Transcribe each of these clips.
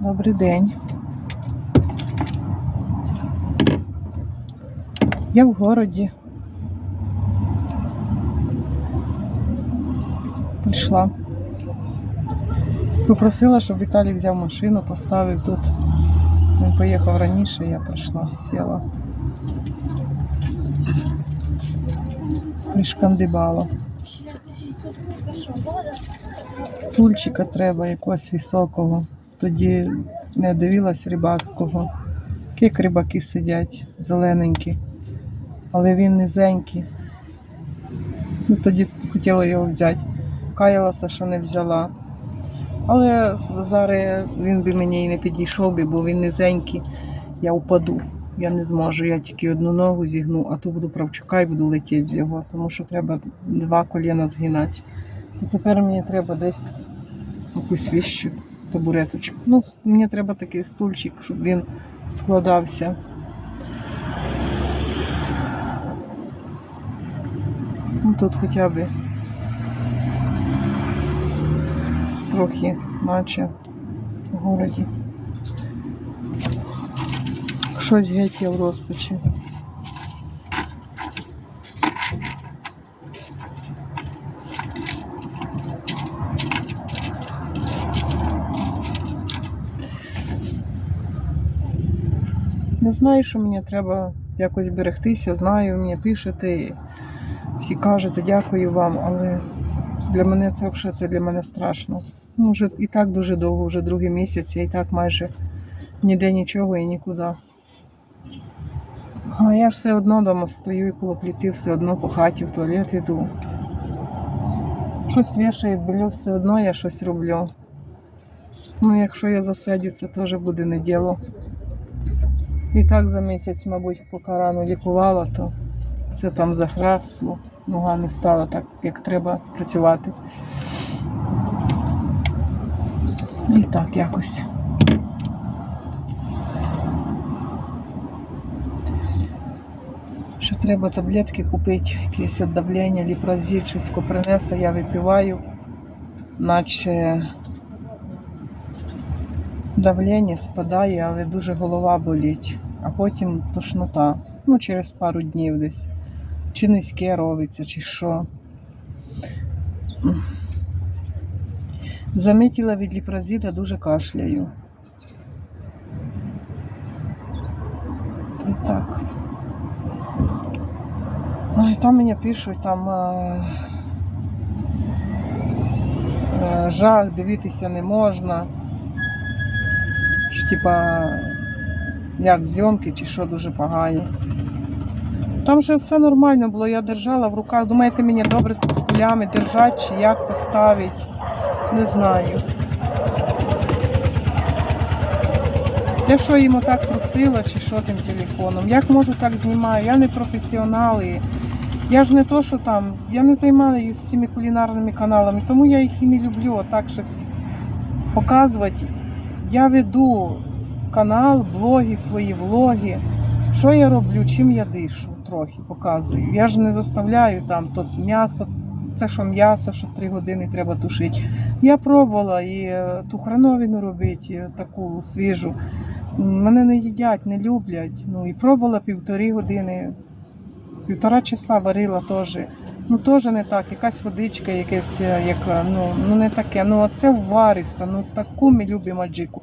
Добрий день. Я в городі. Прийшла. Попросила, щоб Віталій взяв машину, поставив тут. Він поїхав раніше, я прийшла, сіла. І. Стульчика треба якогось високого. Тоді не дивилась рибацького. Як рибаки сидять, зелененькі. Але він низенький. Ну, тоді хотіла його взяти. Каялася, що не взяла. Але зараз він би мені і не підійшов би, бо він низенький. Я впаду. Я не зможу. Я тільки одну ногу зігну, а ту буду правчука і буду летіти з його, тому що треба два коліна згинати. То тепер мені треба десь якусь віщу табуреточку. Ну, мені треба такий стульчик, щоб він складався. Ну, тут хоча б трохи наче в городі. Щось геть я в розпачі. Не знаю, що мені треба якось берегтися, знаю, мені пишете, і всі кажете, дякую вам, але для мене це взагалі це для мене страшно. Ну, вже і так дуже довго, вже другий місяць, я і так майже ніде нічого і нікуди. А я ж все одно вдома стою і коло пліти, все одно по хаті в туалет йду. Щось вішаю, білю, все одно я щось роблю. Ну, якщо я засидю, це теж буде не діло. І так за місяць, мабуть, поки рану лікувала, то все там заграсло, нога не стала так, як треба працювати. І так якось. Ще треба таблетки купити, якесь давлення, ліпразіль, щось принесе, я випиваю, наче давлення спадає, але дуже голова болить, а потім тошнота. Ну, через пару днів десь. Чи низьке робиться, чи що. Замітила від ліпразіда дуже кашляю. І так. Ой, там мені пишуть, там е, е, жах, дивитися не можна. Що, типа, як зйомки чи що дуже погані. Там же все нормально було, я держала в руках. Думаєте, мені добре з костулями держати чи як поставити? Не знаю. Я що їм отак трусила чи що тим телефоном? Як можу так знімаю? Я не професіонал. І я ж не то, що там, я не займаюся цими кулінарними каналами, тому я їх і не люблю отак щось показувати. Я веду канал, блоги, свої влоги. Що я роблю, чим я дишу, трохи показую. Я ж не заставляю там то м'ясо, це що м'ясо, що три години треба тушити. Я пробувала і е, ту хреновину робити, е, таку свіжу. Мене не їдять, не люблять. Ну і пробувала півтори години, півтора часа варила теж. Ну теж не так, якась водичка, якесь, е, як, е, ну, ну не таке. Ну оце вариста, ну таку ми любимо аджику.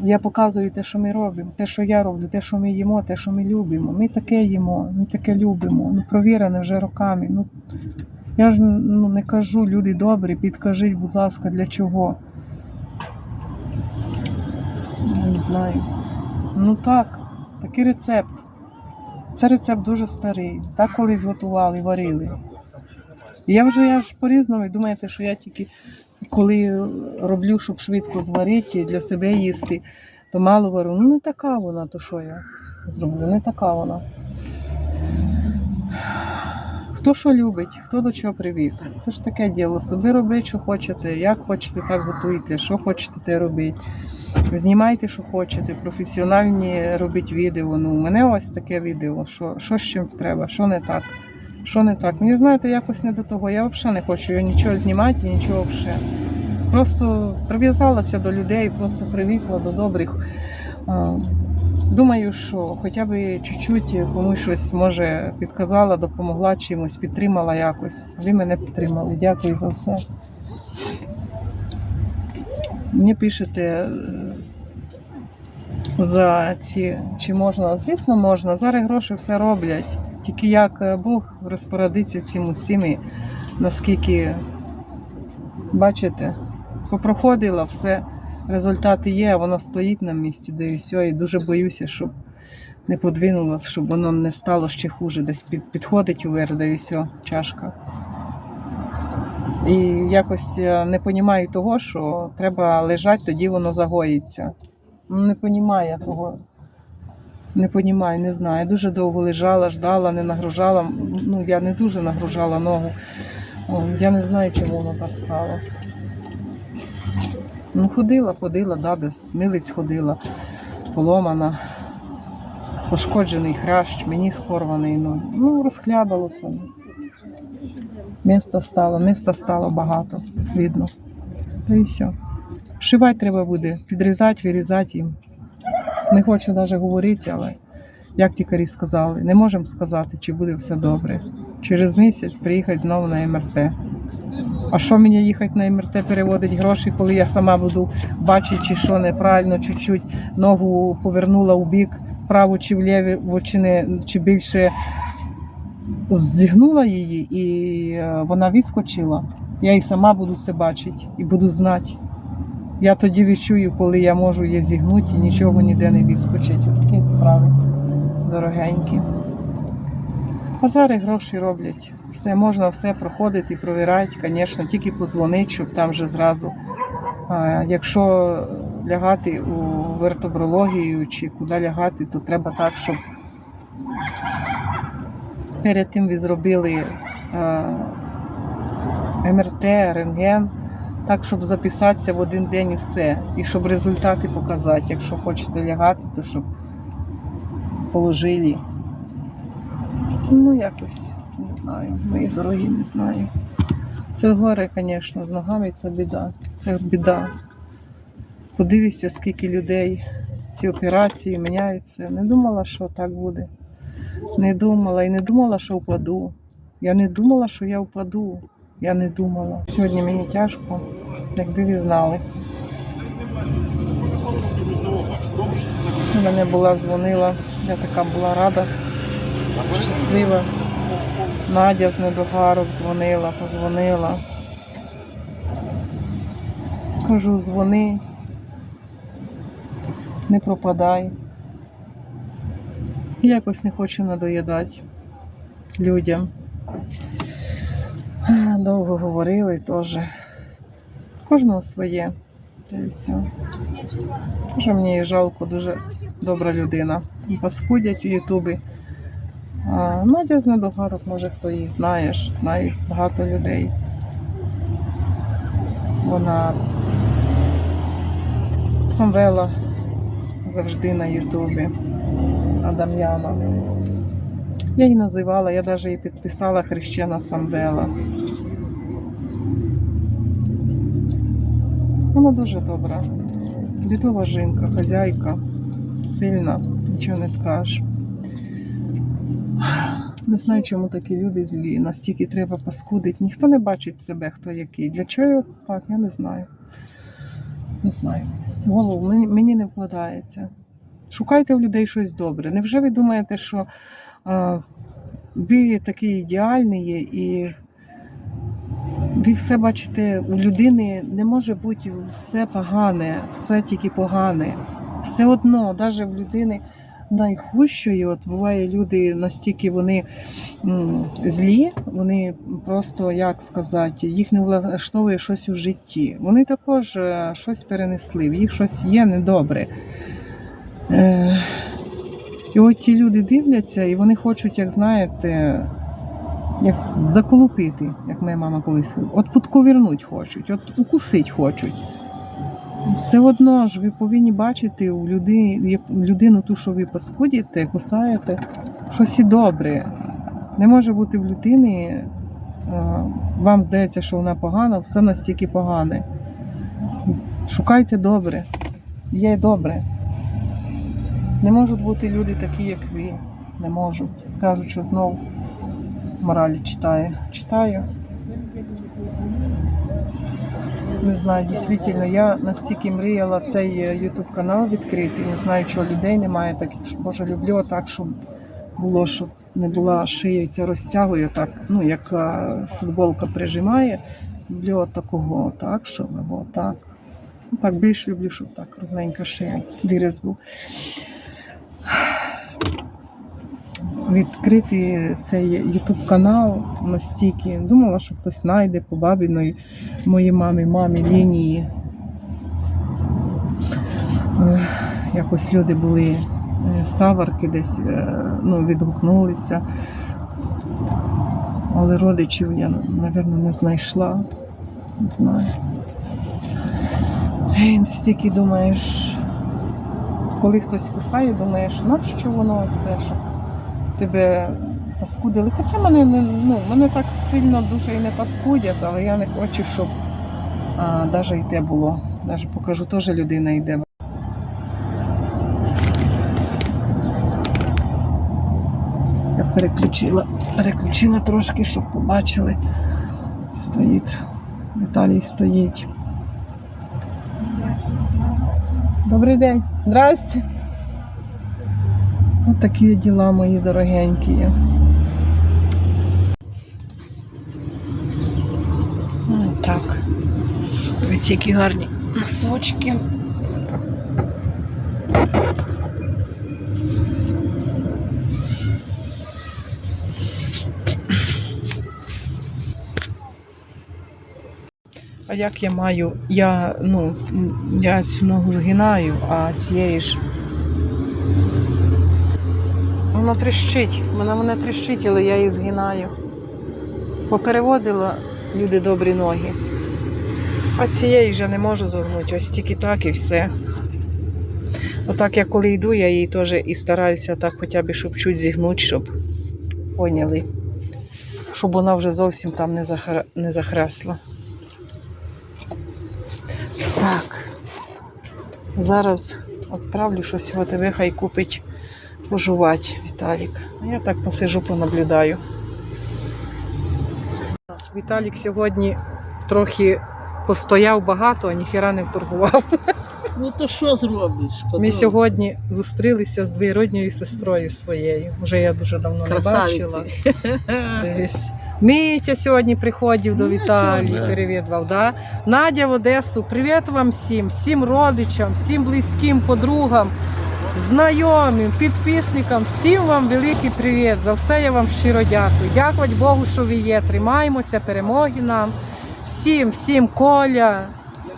Я показую те, що ми робимо, те, що я роблю, те, що ми їмо, те, що ми любимо. Ми таке їмо, ми таке любимо. Ну, провірене вже роками. Ну, я ж ну, не кажу, люди добрі, підкажіть, будь ласка, для чого. Я не знаю. Ну так, такий рецепт. Це рецепт дуже старий. Так колись готували, варили. Я вже я ж по-різному, думаєте, що я тільки коли роблю, щоб швидко зварити і для себе їсти, то мало вару. Ну не така вона, то що я зроблю, не така вона. Хто що любить, хто до чого привів. Це ж таке діло. Собі робіть, що хочете, як хочете, так готуйте, що хочете, те робіть. Знімайте, що хочете, професіональні робіть відео. Ну, у мене ось таке відео, що, що з чим треба, що не так. Що не так? Мені знаєте, якось не до того. Я взагалі не хочу я нічого знімати і нічого взагалі. Просто прив'язалася до людей, просто привикла до добрих. Думаю, що хоча б чуть-чуть комусь щось може підказала, допомогла чимось, підтримала якось. Ви мене підтримали. Дякую за все. Мені пишете е, за ці, чи можна. Звісно, можна. Зараз гроші все роблять. Тільки як е, Бог розпорядиться цим усім, і наскільки бачите, попроходила все, результати є, а воно стоїть на місці, де і все. І дуже боюся, щоб не подвинулося, щоб воно не стало ще хуже. Десь під, підходить уверх, де і все, чашка. І якось е, не розумію того, що треба лежати, тоді воно загоїться. Ну, не розумію того. Не розумію, не знаю. Дуже довго лежала, ждала, не нагружала. Ну, я не дуже нагружала ногу. Я не знаю, чому воно так стало. Ну, ходила, ходила, да, без милиць ходила, поломана, пошкоджений хрящ, мені скорваний. Ну, ну розхлябалося. Міста стало, міста стало багато, видно. Та і все. Шивати треба буде, підрізати, вирізати їм. Не хочу навіть говорити, але як лікарі сказали, не можемо сказати, чи буде все добре. Через місяць приїхати знову на МРТ. А що мені їхати на МРТ переводить гроші, коли я сама буду бачити, чи що неправильно, чуть-чуть ногу повернула у бік, вправо чи вліво, чи, не, чи більше зігнула її, і е, вона відскочила. Я і сама буду це бачити і буду знати. Я тоді відчую, коли я можу її зігнути і нічого ніде не відскочить. Такі справи дорогенькі. А зараз гроші роблять. Все можна все проходити, провіряти, звісно, тільки подзвонити, щоб там вже зразу. Якщо лягати у вертебрологію чи куди лягати, то треба так, щоб перед тим ви зробили МРТ, рентген, так, щоб записатися в один день і все. І щоб результати показати. Якщо хочете лягати, то щоб положили. Ну, якось, не знаю, мої дорогі, не знаю. Це горе, звісно, з ногами це біда. Це біда. Подивіться, скільки людей ці операції міняються. Не думала, що так буде. Не думала і не думала, що впаду. Я не думала, що я впаду. Я не думала. Сьогодні мені тяжко, якби ви знали. Мене була дзвонила, я така була рада, щаслива. Надя з недогарок дзвонила, позвонила. Кажу, дзвони, не пропадай. Якось не хочу надоїдати людям. Довго говорили теж. Кожного своє. Та й все. Мені її жалко, дуже добра людина. Паскудять у Ютубі. А, Надя з недогарок, може хто її знає, знає багато людей. Вона Самвела завжди на Ютубі. Адам'яна. Я її називала, я навіть її підписала Хрещена Самвела. Вона дуже добра. Літова жінка, хазяйка, сильна, нічого не скажеш. Не знаю, чому такі люди злі. Настільки треба паскудити. Ніхто не бачить себе, хто який. Для чого так, я не знаю. Не знаю. Голову мені, не вкладається. Шукайте в людей щось добре. Невже ви думаєте, що ви такий ідеальний і ви все бачите, у людини не може бути все погане, все тільки погане. Все одно, навіть в людини найхущої, от буває люди настільки вони злі, вони просто, як сказати, їх не влаштовує щось у житті. Вони також е, щось перенесли, в їх щось є недобре. І от ті люди дивляться, і вони хочуть, як знаєте, як заколупити, як моя мама колись. От подковірнуть хочуть, от укусить хочуть. Все одно ж ви повинні бачити у людини, людину, ту, що ви паскудите, кусаєте, щось і добре. Не може бути в людини, е, вам здається, що вона погана, все настільки погане. Шукайте добре. Є добре. Не можуть бути люди такі, як ви. Не можуть. Скажуть, що знов моралі читаю. Читаю. Не знаю, дійсно, я настільки мріяла цей YouTube канал відкрити. Не знаю, чого людей немає таких. Боже, люблю так, щоб було, щоб не була шия ця розтягує так, ну як а, футболка прижимає. Люблю такого, так, щоб або так. Так, більш люблю, щоб так ровненька шия, виріз був. Відкрити цей YouTube канал настільки. Думала, що хтось знайде по бабіної моїй мамі, мамі лінії. Е, Якось люди були е, саварки десь е, ну, відгукнулися. Але родичів я, напевно, не знайшла. Не знаю. І стільки думаєш, коли хтось кусає, думаєш, нащо воно це, тебе паскудили. Хоча мене не ну, мене так сильно дуже і не паскудять, але я не хочу, щоб а, навіть і те було. Навіть покажу, теж людина йде. Я переключила, переключила трошки, щоб побачили. Стоїть. Віталій стоїть. Добрий день. Здрасте. Ось такі діла мої дорогенькі. Ось так. Дивіться, які гарні носочки. А як я маю? Я, ну, я цю ногу згинаю, а цієї ж. Вона тріщить. Вона мене тріщить, але я її згинаю. Попереводила люди добрі ноги. А цієї вже не можу зогнути. Ось тільки так і все. Отак я коли йду, я її теж і стараюся так хоча б щоб чуть зігнути, щоб поняли. Щоб вона вже зовсім там не, захра... не захресла. Так. Зараз відправлю щось його тебе, хай купить пожувати, Віталік. А я так посижу, понаблюдаю. Віталік сьогодні трохи постояв багато, а ніхіра не вторгував. Ну то що зробиш? Ми сьогодні зустрілися з двоюродньою сестрою своєю. Вже я дуже давно не бачила. Десь. Митя сьогодні приходив до Ну, Віталії, перевідував. Да? Надя в Одесу, привіт вам всім, всім родичам, всім близьким подругам, знайомим, підписникам, всім вам великий привіт. За все я вам щиро дякую. Дякувати Богу, що ви є. Тримаємося, перемоги нам. Всім, всім Коля,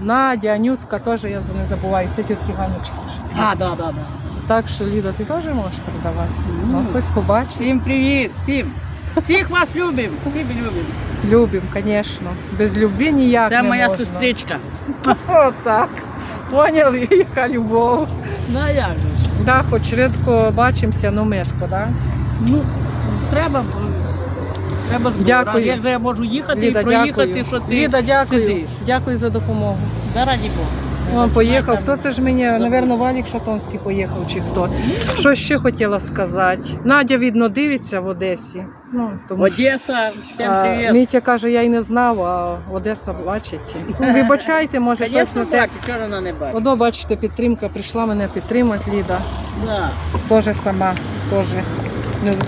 Надя, Анютка, теж я не забуваю. Це тітки Ганочки. А, да, да, да. Так що, Ліда, ти теж можеш передавати? Ну. Нас хтось побачить. Всім привіт, всім. Всіх вас любимо, всіх любимо. Любим, звісно. Без любві ніяк Це не моя можна. сестричка. О, так. Поняли, яка любов. Ну як же? Да, хоч рідко бачимося, ну миско, да? Ну, треба. Треба ж Дякую. Як же я можу їхати Ліда, і проїхати, дякую. що ти Ліда, дякую. сидиш? Дякую за допомогу. Да раді Бога. Он поїхав. Хто це ж мені, Забув. Валік Шатонський поїхав чи хто. Що ще хотіла сказати? Надя, видно, дивиться в Одесі. Ну, тому Одеса, всім А. Мітя каже, я й не знав, а Одеса бачить. Ну, Вибачайте, може, щось не те. чого вона не бачить. Одно, бачите, підтримка прийшла мене підтримати, Ліда. Да. Теж сама, теж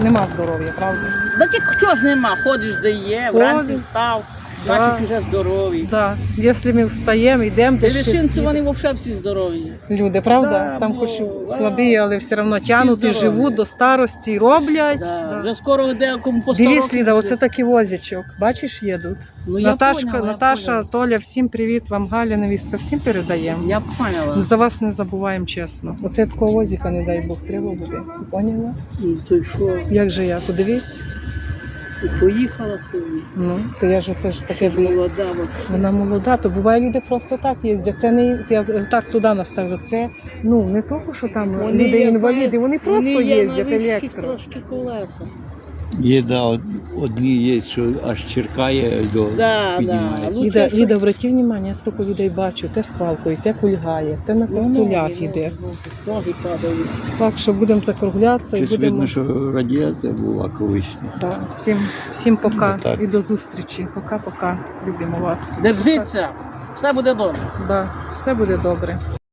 нема здоров'я, правда? Да тільки чого ж нема, ходиш де є, Ходиш. вранці встав, значить вже здоровий. Да. Якщо ми встаємо, йдемо десь Дивишинці вони взагалі всі здорові. люди, правда? Да, Там бо- хоч слабі, але все одно тянуть і здорові. живуть до старості і роблять. Да. Да. Вже скоро деякому по Дивись, 100 Ліда, оце такий возичок. Бачиш, їдуть. Ну, я Наташка, поняла, я Наташа, поняла. Толя, всім привіт, вам Галя, невістка, всім передаємо. Я поняла. За вас не забуваємо чесно. Оце такого возика, не дай Бог, треба буде. Поняла? Ну, то й що? Як же я? Подивись. І поїхала собі. Ну, то я ж оце ж таке Ще молода. от. Вона молода, то буває люди просто так їздять. Це не я так туди наставлю. Це ну не того, що там Вони люди інваліди, вони просто Вони є їздять на електро. трошки колеса. Є, да, одні є, що аж черкає до Да, піднімає. да. Лучше, Ліда, що- Ліда, я стільки людей бачу, те з палкою, те кульгає, те на Ну, костулях іде. ноги, Ноги падають. Так що будемо закруглятися і Щось будемо. видно, що радіація була колись. Да, всім, всім пока Ну, так. і до зустрічі. Пока-пока. Любимо вас. Держіться, все буде добре. Да, все буде добре.